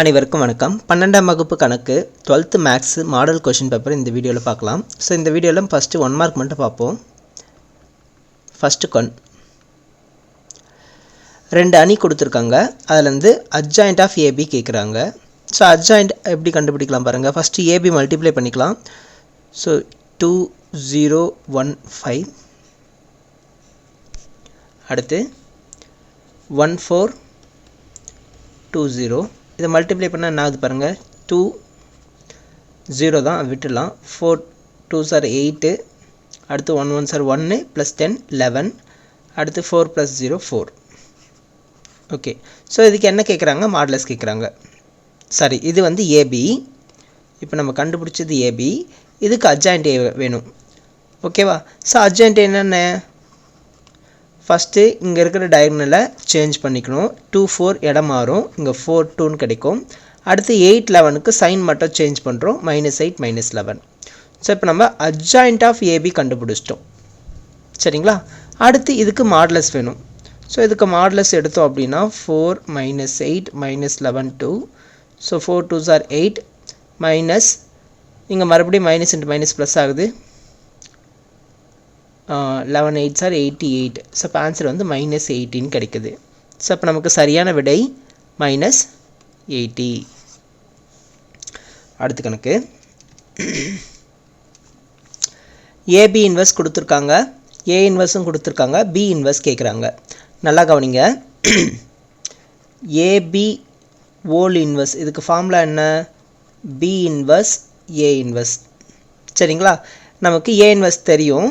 அனைவருக்கும் வணக்கம். பன்னெண்டாம் வகுப்பு கணக்கு twelfth maths model question paper இந்த வீடியோவில் பார்க்கலாம். ஸோ இந்த வீடியோவில் ஃபஸ்ட்டு ஒன் மார்க் மட்டும் பார்ப்போம். ஃபஸ்ட்டு கொன் ரெண்டு அணி கொடுத்துருக்காங்க. அதுலேருந்து அட்ஜாயிண்ட் ஆஃப் ஏபி கேட்குறாங்க ஸோ அட்ஜாயிண்ட் எப்படி கண்டுபிடிக்கலாம் பாருங்கள் ஃபஸ்ட்டு ஏபி மல்டிப்ளை பண்ணிக்கலாம். So two zero one five அடுத்து ஒன் ஃபோர் டூ ஜீரோ இதை மல்டிப்ளை பண்ணால் என்ன ஆகுது பாருங்கள் டூ ஜீரோ தான் விட்டுடலாம். ஃபோர் டூ சார் எயிட்டு அடுத்து ஒன் ஒன் சார் ஒன்று ப்ளஸ் டென் லெவன் அடுத்து four plus zero four okay so இதுக்கு என்ன கேட்குறாங்க மாடலஸ் கேட்குறாங்க சாரி இது வந்து ஏபி இப்போ நம்ம கண்டுபிடிச்சது ஏபி இதுக்கு அட்ஜாயிண்ட் ஏ வேணும். ஓகேவா ஸோ அட்ஜாயிண்ட் என்னென்ன? ஃபஸ்ட்டு இங்கே இருக்கிற டயக்னலை சேஞ்ச் பண்ணிக்கணும். டூ ஃபோர் இடம் மாறும். இங்கே ஃபோர் டூன்னு கிடைக்கும். அடுத்து எயிட் லெவனுக்கு சைன் மட்டும் சேஞ்ச் பண்ணுறோம் minus eight minus eleven so இப்போ நம்ம அட்ஜாயிண்ட் ஆஃப் ஏபி கண்டுபிடிச்சிட்டோம். சரிங்களா? அடுத்து இதுக்கு மாடலஸ் வேணும். ஸோ இதுக்கு மாடலஸ் எடுத்தோம் அப்படின்னா four minus eight minus eleven two so four two sir eight minus இங்கே மறுபடியும் மைனஸ் இன்ட்டு மைனஸ் ப்ளஸ் ஆகுது. லெவன் எயிட் சார் எயிட்டி எயிட் ஸோ இப்போ ஆன்சர் வந்து மைனஸ் எயிட்டின்னு கிடைக்குது. ஸோ இப்போ நமக்கு சரியான விடை மைனஸ் எயிட்டி அடுத்த கணக்கு. ஏபி இன்வெஸ்ட் கொடுத்துருக்காங்க. ஏ இன்வெஸ்ட்டும் கொடுத்துருக்காங்க. பி இன்வெஸ்ட் கேட்குறாங்க நல்லா கவனிங்க. ஏபி ஓல் இன்வெஸ்ட் இதுக்கு ஃபார்முலா என்ன? பி இன்வெஸ்ட் ஏ இன்வெஸ்ட் சரிங்களா? நமக்கு ஏ இன்வெஸ்ட் தெரியும்.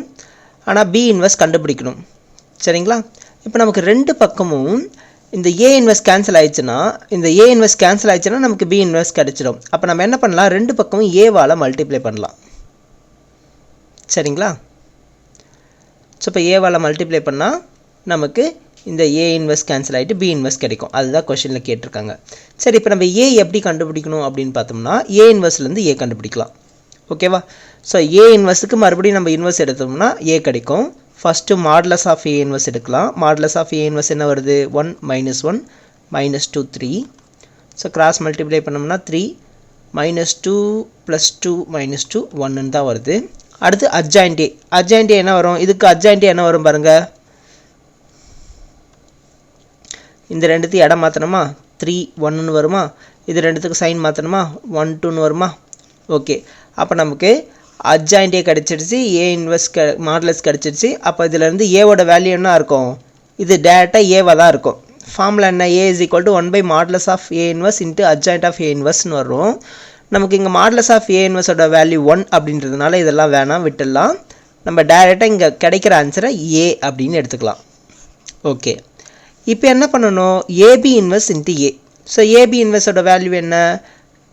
ஆனால் பி இன்வெஸ்ட் கண்டுபிடிக்கணும். சரிங்களா? இப்போ நமக்கு ரெண்டு பக்கமும் இந்த ஏ இன்வெஸ்ட் கேன்சல் ஆயிடுச்சுன்னா இந்த ஏ இன்வெஸ்ட் கேன்சல் ஆயிடுச்சுன்னா நமக்கு பி இன்வெஸ்ட் கிடச்சிடும். அப்போ நம்ம என்ன பண்ணலாம்? ரெண்டு பக்கமும் ஏவால் மல்டிப்ளை பண்ணலாம். சரிங்களா? ஸோ இப்போ ஏவால் மல்டிப்ளை பண்ணால் நமக்கு இந்த ஏ இன்வெஸ்ட் கேன்சல் ஆகிட்டு பி இன்வெஸ்ட் கிடைக்கும். அதுதான் கொஷனில் கேட்டிருக்காங்க. சரி இப்போ நம்ம ஏ எப்படி கண்டுபிடிக்கணும் அப்படின்னு பார்த்தோம்னா ஏ இன்வெஸ்ட்லேருந்து ஏ கண்டுபிடிக்கலாம். ஓகேவா ஸோ ஏ இன்வெஸ்ட்டுக்கு மறுபடியும் நம்ம இன்வெஸ்ட் எடுத்தோம்னா ஏ கிடைக்கும். ஃபஸ்ட்டு மாடலஸ் ஆஃப் ஏ இன்வெஸ்ட் எடுக்கலாம். மாடலஸ் ஆஃப் ஏ இன்வெஸ்ட் என்ன வருது? One minus one minus two three so cross multiply பண்ணோம்னா three minus two plus two minus two ஒன்னு தான் வருது. அடுத்து அட்ஜாயின்டே அட்ஜாயின்டே என்ன வரும்? இதுக்கு அட்ஜாயின்டே என்ன வரும் பாருங்கள் இந்த ரெண்டுத்தையும் இடம் மாற்றணுமா த்ரீ ஒன்றுன்னு வருமா? இது ரெண்டுத்துக்கு சைன் மாற்றணுமா ஒன் டூன்னு வருமா? ஓகே அப்போ நமக்கு அட்ஜாயின்டே கிடச்சிடுச்சு ஏ இன்வெஸ்ட் க மாடலஸ் கிடச்சிடுச்சு. அப்போ இதிலேருந்து ஏவோட வேல்யூ என்ன இருக்கும்? இது டேரெக்டாக ஏவாக தான் இருக்கும். ஃபார்மில் என்ன? A is equal to one by modulus of A inverse into adjoint of A இன்வெஸ்ட்னு வரும். நமக்கு இங்கே மாடலஸ் ஆஃப் ஏ இன்வெஸ்டோட வேல்யூ ஒன் அப்படின்றதுனால இதெல்லாம் வேணாம் விட்டுடலாம். நம்ம டேரெக்டாக இங்கே கிடைக்கிற ஆன்சரை ஏ அப்படின்னு எடுத்துக்கலாம். ஓகே இப்போ என்ன பண்ணணும்? ஏபி இன்வெஸ்ட் இன்ட்டு ஏ ஸோ ஏபி இன்வெஸ்டோட வேல்யூ என்ன?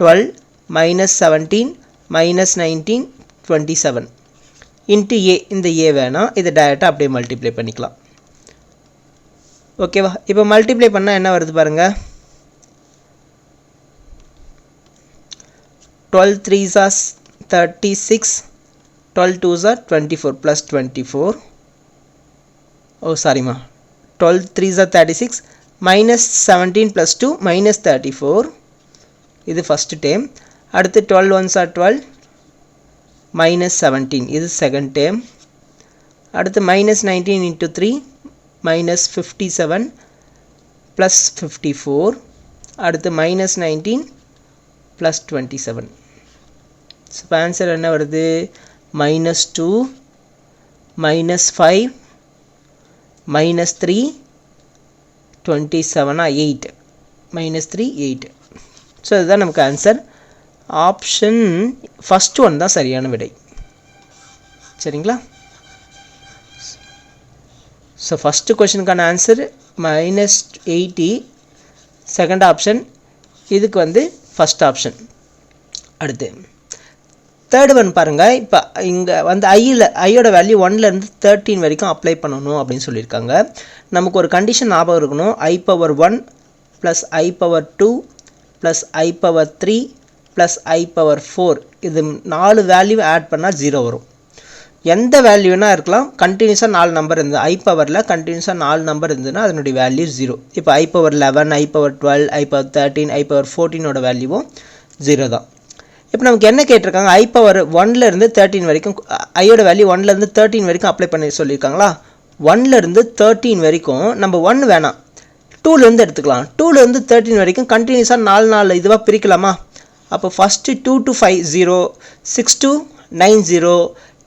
Twelve minus seventeen minus nineteen twenty seven into A இந்த ஏ வேணாம் இதை டைரெக்டாக அப்படியே மல்டிப்ளை பண்ணிக்கலாம். ஓகேவா இப்போ மல்டிப்ளை பண்ணால் என்ன வருது பாருங்கள் டுவெல் த்ரீ சாஸ் thirty six twelve two sir twenty four plus twenty four oh சாரிம்மா twelve three sir thirty six minus seventeen plus two minus thirty four இது ஃபஸ்ட்டு டேம் அடுத்து twelve ones are twelve minus seventeen இது second term அடுத்து minus nineteen into three minus fifty seven plus fifty four அடுத்து minus nineteen plus twenty seven so answer என்ன வருது? Minus two minus five minus three twenty செவனா eight minus three eight so இதுதான் நமக்கு answer option first one தான் சரியான விடை. சரிங்களா? So first கொஷனுக்கான answer minus eighty second option இதுக்கு வந்து ஃபஸ்ட் ஆப்ஷன் அடுத்து தேர்டு ஒன் பாருங்கள் இப்போ இங்கே வந்து ஐயில் ஐயோட வேல்யூ ஒன்லேருந்து தேர்ட்டீன் வரைக்கும் அப்ளை பண்ணணும் அப்படின்னு சொல்லியிருக்காங்க. நமக்கு ஒரு கண்டிஷன் ஞாபகம் இருக்கணும். I power one plus i power two plus i power three plus i power four இது நாலு வேல்யூ ஆட் பண்ணால் ஜீரோ வரும். எந்த வேல்யூனா இருக்கலாம் கண்டினியூஸாக நாலு நம்பர் இருந்தது. ஐ பவரில் கண்டினியூஸாக நாலு நம்பர் இருந்ததுன்னா அதனுடைய வேல்யூ ஜீரோ இப்போ i power eleven i power twelve i power thirteen i power ஃபோர்டீனோட வேல்யூவும் ஜீரோ தான். இப்போ நமக்கு என்ன கேட்டிருக்காங்க? ஐ பவர் ஒன்லேருந்து தேர்ட்டின் வரைக்கும் ஐயோட வேல்யூ ஒன்லேருந்து தேர்ட்டின் வரைக்கும் அப்ளை பண்ணி சொல்லியிருக்காங்களா? ஒன்லேருந்து தேர்ட்டின் வரைக்கும் நம்ம ஒன் வேணாம். டூலேருந்து எடுத்துக்கலாம். டூலேருந்து தேர்ட்டின் வரைக்கும் கண்டினியூஸாக நாலு நாலு இதுவாக பிரிக்கலாமா? அப்போ first two to five zero six to nine zero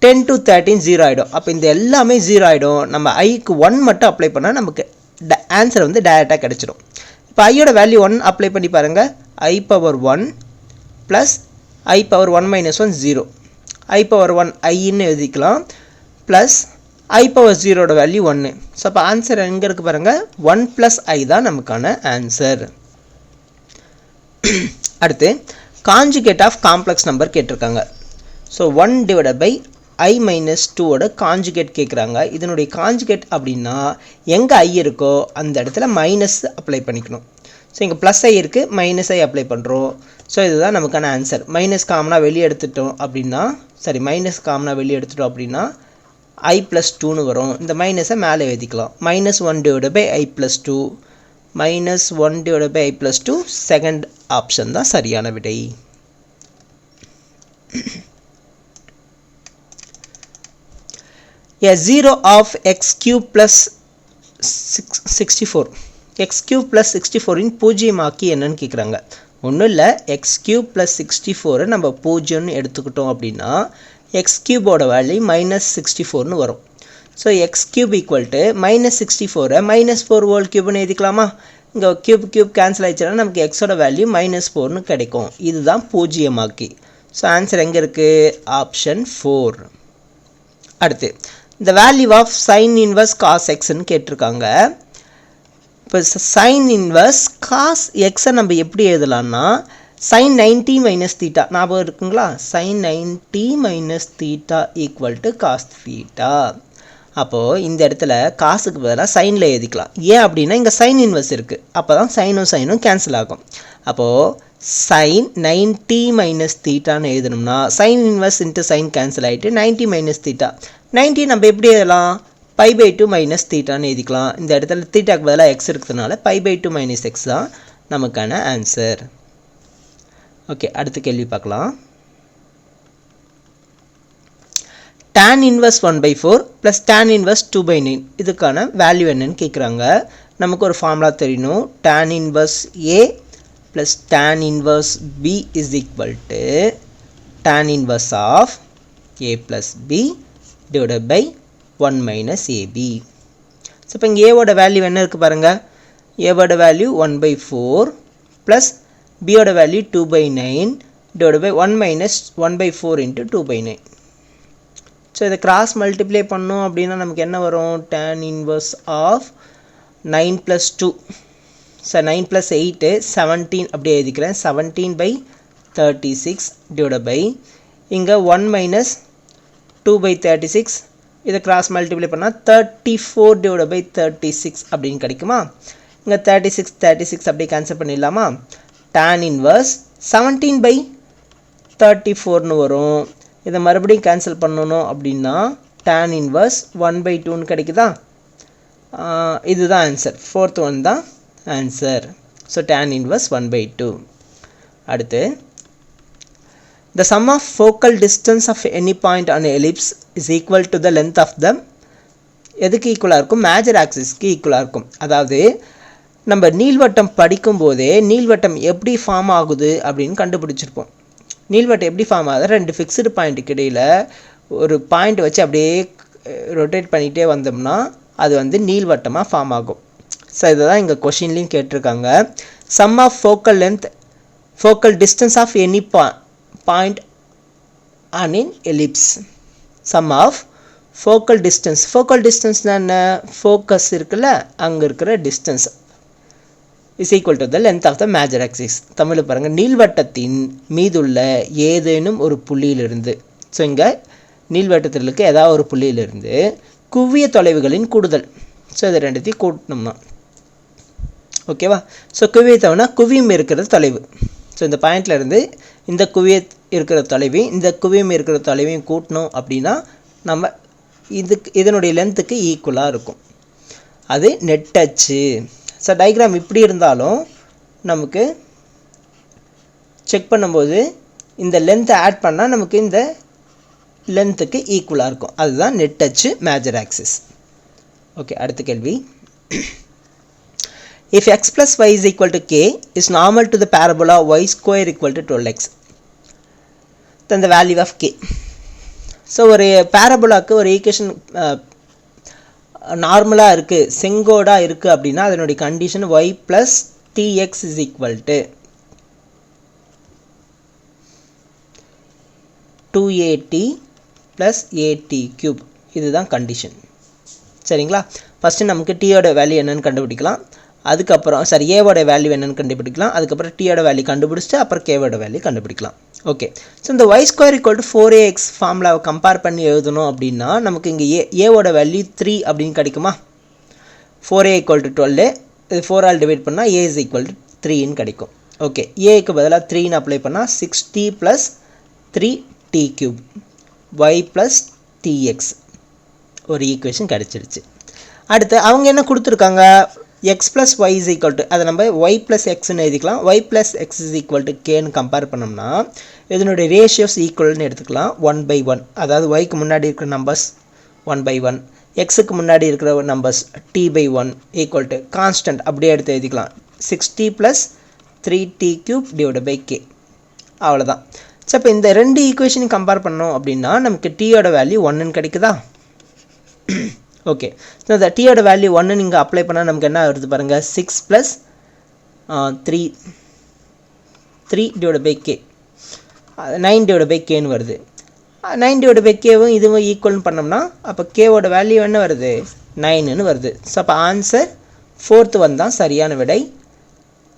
ten to thirteen zero ஆகிடும் அப்போ இந்த எல்லாமே ஜீரோ ஆகிடும் நம்ம ஐக்கு ஒன் மட்டும் அப்ளை பண்ணால் நமக்கு ட ஆன்சர் வந்து டேரெக்டாக கிடச்சிடும். இப்போ ஐயோட வேல்யூ ஒன் அப்ளை பண்ணி பாருங்கள் i power one plus i power one minus one zero i power one ஐன்னு எழுதிக்கலாம். ப்ளஸ் ஐ பவர் ஜீரோட வேல்யூ ஒன்று ஸோ அப்போ ஆன்சர் எங்கே இருக்குது பாருங்கள் ஒன் ப்ளஸ் ஐ தான் நமக்கான ஆன்சர் அடுத்து காஞ்சுகேட் ஆஃப் காம்ப்ளெக்ஸ் நம்பர் கேட்டிருக்காங்க. So one divide by I minus டூவோட காஞ்சுகேட் கேட்குறாங்க இதனுடைய காஞ்சுகேட் அப்படின்னா எங்கே ஐ இருக்கோ அந்த இடத்துல மைனஸ் அப்ளை பண்ணிக்கணும். ஸோ இங்கே ப்ளஸ் ஐ இருக்குது மைனஸ் ஐ அப்ளை பண்ணுறோம் ஸோ இதுதான் நமக்கான ஆன்சர் மைனஸ் காமனாக வெளியே எடுத்துட்டோம் அப்படின்னா சரி மைனஸ் காமனாக வெளியே எடுத்துட்டோம் அப்படின்னா ஐ ப்ளஸ் டூன்னு வரும். இந்த மைனஸை மேலே எழுதிக்கலாம். Minus one divide by i plus two minus one divide by i plus two second option தான் சரியான விடை. A 0 of x cube plus 64 x cube plus 64 இன் பூஜ்ஜியமாக்கி என்னன்னு கேட்குறாங்க ஒன்றும் இல்லை எக்ஸ் கியூப் ப்ளஸ் சிக்ஸ்டி ஃபோரை நம்ம பூஜ்ஜியம்னு எடுத்துக்கிட்டோம் அப்படின்னா எக்ஸ் கியூபோட வேல்யூ மைனஸ் சிக்ஸ்டி ஃபோர்னு வரும். So x cube equal to minus sixty ஃபோரை மைனஸ் ஃபோர் ஹோல் கியூப்னு எழுதிக்கலாமா? இங்கே கியூப் கியூப் கேன்சல் ஆயிடுச்சுன்னா நமக்கு எக்ஸோட வேல்யூ மைனஸ் ஃபோர்னு கிடைக்கும். இதுதான் பூஜ்ஜியமாக்கி. ஸோ ஆன்சர் எங்கே இருக்குது ஆப்ஷன் ஃபோர் அடுத்து இந்த value of sine inverse cos எக்ஸ்ன்னு கேட்டிருக்காங்க. இப்போ சைன் இன்வர்ஸ் காஸ் எக்ஸை நம்ம எப்படி எழுதலாம்னா சைன் நைன்டி மைனஸ் தீட்டா ஞாபகம் இருக்குங்களா? Sine ninety minus theta equal to cos theta அப்போது இந்த இடத்துல காசுக்கு பதிலாக சைனில் எழுதிக்கலாம். ஏன் அப்படின்னா இங்கே சைன் இன்வெர்ஸ் இருக்குது அப்போ தான் சைனும் சைனும் கேன்சல் ஆகும். அப்போது சைன் நைன்டி மைனஸ் தீட்டான்னு எழுதணும்னா sine inverse into sine cancel ஆகிட்டு நைன்ட்டி மைனஸ் தீட்டா நைன்ட்டி நம்ம எப்படி எழுதலாம்? பை பை டூ மைனஸ் தீட்டான்னு எழுதிக்கலாம். இந்த இடத்துல தீட்டாக்கு பதிலாக எக்ஸ் இருக்கிறதுனால by by two minus x தான் நமக்கான ஆன்சர் ஓகே அடுத்த கேள்வி பார்க்கலாம். Tan inverse one by four plus tan inverse two by nine இதுக்கான வேல்யூ என்னன்னு கேட்குறாங்க நமக்கு ஒரு ஃபார்முலா தெரியணும் tan inverse A plus tan inverse B is equal to tan inverse of A plus B divided by one minus AB so இப்போ இங்கே ஏவோட value என்ன இருக்குது பாருங்கள் ஏவோட value one by four plus பியோட value two by nine divide by one minus one by four into two by nine so இதை cross multiply பண்ணோம் அப்படின்னா நமக்கு என்ன வரும்? Tan inverse of nine plus two sir nine plus eight seventeen அப்படியே எழுதிக்கிறேன். Seventeen by thirty six divide by இங்கே one minus two by thirty six இதை கிராஸ் மல்டிப்ளை பண்ணால் thirty four divide by thirty six அப்படின்னு கிடைக்குமா? இங்கே thirty six thirty six அப்படியே cancel பண்ணிடலாமா? Tan inverse seventeen by thirty ஃபோர்னு வரும். இதை மறுபடியும் கேன்சல் பண்ணணும் அப்படின்னா டேன் இன்வர்ஸ் ஒன் பை டூன்னு கிடைக்குதா? இதுதான் ஆன்சர் ஃபோர்த் ஒன் தான் answer so tan inverse one by two அடுத்து the sum of focal distance of any point on ellipse is equal to the length of them எதுக்கு ஈக்குவலாக இருக்கும்? Major ஆக்சிஸ்க்கு ஈக்குவலாக இருக்கும். அதாவது நம்ம நீள்வட்டம் படிக்கும்போதே நீள்வட்டம் எப்படி ஃபார்ம் ஆகுது அப்படின்னு கண்டுபிடிச்சிருப்போம். நீள்வட்டம் எப்படி ஃபார்ம் ஆகுது? ரெண்டு ஃபிக்ஸ்டு பாயிண்ட்டுக்கு இடையில் ஒரு பாயிண்ட் வச்சு அப்படியே ரொட்டேட் பண்ணிகிட்டே வந்தோம்னா அது வந்து நீள்வட்டமாக ஃபார்ம் ஆகும். ஸோ இதை தான் இங்கே கொஷின்லேயும் கேட்டிருக்காங்க. Sum of focal length focal distance of any பா point on in ellipse sum of focal distance focal distance என்ன? ஃபோக்கஸ் இருக்குல்ல? அங்கே இருக்கிற distance is equal to the length of the major axis தமிழில் பாருங்கள் நீள்வட்டத்தின் மீதுள்ள ஏதேனும் ஒரு புள்ளியிலிருந்து ஸோ இங்கே நீள்வட்டத்தில் இருக்க ஏதாவது ஒரு புள்ளியிலிருந்து குவிய தொலைவுகளின் கூடுதல். ஸோ இதை ரெண்டுத்தையும் கூட்டணும்னா ஓகேவா ஸோ குவியத்தவனா குவியம் இருக்கிற தொலைவு. ஸோ இந்த பாயிண்ட்ல இருந்து இந்த குவிய இருக்கிற தொலைவையும் இந்த குவியம் இருக்கிற தொலைவையும் கூட்டணும் அப்படின்னா நம்ம இதுக்கு இதனுடைய லென்த்துக்கு ஈக்குவலாக இருக்கும். அது நெட் டச்சு ஸோ டயக்ராம் இப்படி இருந்தாலும் நமக்கு செக் பண்ணும்போது இந்த லென்த்தை ஆட் பண்ணால் நமக்கு இந்த லென்த்துக்கு ஈக்குவலாக இருக்கும். அதுதான் நெட் டச்சு மேஜர் ஆக்சிஸ் ஓகே அடுத்த கேள்வி. If x plus y is equal to K is normal to the parabola y square equal to 12x then the value of k. So ஒரு பேரபோலாக்கு ஒரு ஈக்குவேஷன் நார்மலாக இருக்குது செங்கோடாக இருக்குது அப்படின்னா அதனுடைய condition y plus T X is equal to two A T plus A T cube இதுதான் condition சரிங்களா? ஃபஸ்ட்டு நமக்கு டீயோட வேல்யூ என்னென்னு கண்டுபிடிக்கலாம். அதுக்கப்புறம் சரி ஏவோட வேல்யூ என்னென்னு கண்டுபிடிக்கலாம். அதுக்கப்புறம் டீயோட வேல்யூ கண்டுபிடிச்சிட்டு அப்புறம் கேவோட வேல்யூ கண்டுபிடிக்கலாம். ஓகே ஸோ இந்த y square equal to four A x ஃபார்முலாவை கம்பேர் பண்ணி எழுதணும் அப்படின்னா நமக்கு இங்கே ஏ ஏவோட வேல்யூ த்ரீ அப்படின்னு கிடைக்குமா? Four A equal to twelve இது ஃபோர் ஆல் டிவைட் பண்ணால் ஏ இஸ் ஈக்குவல் டு த்ரீன்னு கிடைக்கும். ஓகே ஏக்கு பதிலாக த்ரீன்னு அப்ளை பண்ணால் six T plus three T cube y plus T X ஒரு ஈக்குவேஷன் கிடச்சிருச்சு. அடுத்து அவங்க என்ன கொடுத்துருக்காங்க? X plus y is equal to அதை நம்ம ஒய் ப்ளஸ் எக்ஸ்னு எழுதிக்கலாம். Y plus x is equal to கேன்னு compare பண்ணோம்னா இதனுடைய ரேஷியோஸ் ஈக்குவல்னு எடுத்துக்கலாம். ஒன் பை ஒன் அதாவது ஒய்க்கு முன்னாடி இருக்கிற நம்பர்ஸ் ஒன் பை ஒன் எக்ஸுக்கு முன்னாடி இருக்கிற numbers T by one equal to constant அப்படியே எடுத்து எழுதிக்கலாம். Sixty plus three T cube divide by K அவ்வளோதான் ஸோ இப்போ இந்த ரெண்டு ஈக்குவேஷனையும் கம்பேர் பண்ணோம் அப்படின்னா நமக்கு டீயோட வேல்யூ ஒன்றுன்னு கிடைக்குதா? ஓகே ஸோ இந்த டீயோட வேல்யூ ஒன்று நீங்கள் அப்ளை பண்ணால் நமக்கு என்ன வருது பாருங்கள் six plus three three divide by K nine divide by கேன்னு வருது. நைன் டிவைட் பை கேவும் இதுவும் ஈக்குவல்னு பண்ணோம்னா அப்போ கேவோட வேல்யூ என்ன வருது? நைனுன்னு வருது. ஸோ அப்போ ஆன்சர் ஃபோர்த்து வந்தால் சரியான விடை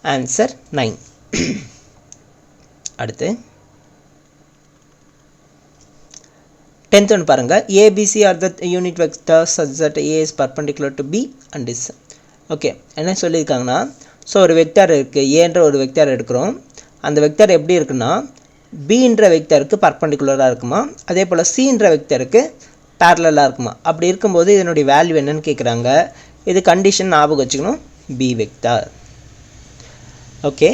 ஆன்சர் நைன் அடுத்து டென்த் ஒன்று பாருங்கள் A B C are the unit vector such that A is perpendicular to B and is okay என்ன சொல்லியிருக்காங்கன்னா? ஸோ ஒரு வெக்டர் இருக்குது ஏன்ற ஒரு வெக்டர் எடுக்கிறோம். அந்த வெக்டர் எப்படி இருக்குன்னா? பின்ற வெக்டருக்கு பர்பண்டிகுலராக இருக்குமா? அதே போல் சின்ற வெக்டருக்கு பேரலாக இருக்குமா? அப்படி இருக்கும்போது இதனுடைய வேல்யூ என்னன்னு கேட்குறாங்க இது கண்டிஷன் ஞாபகம் வச்சுக்கணும். பி வெக்டார் ஓகே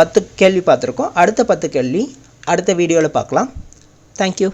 பத்து கேள்வி பார்த்துருக்கோம். அடுத்த பத்து கேள்வி அடுத்த வீடியோவில் பார்க்கலாம். தேங்க்யூ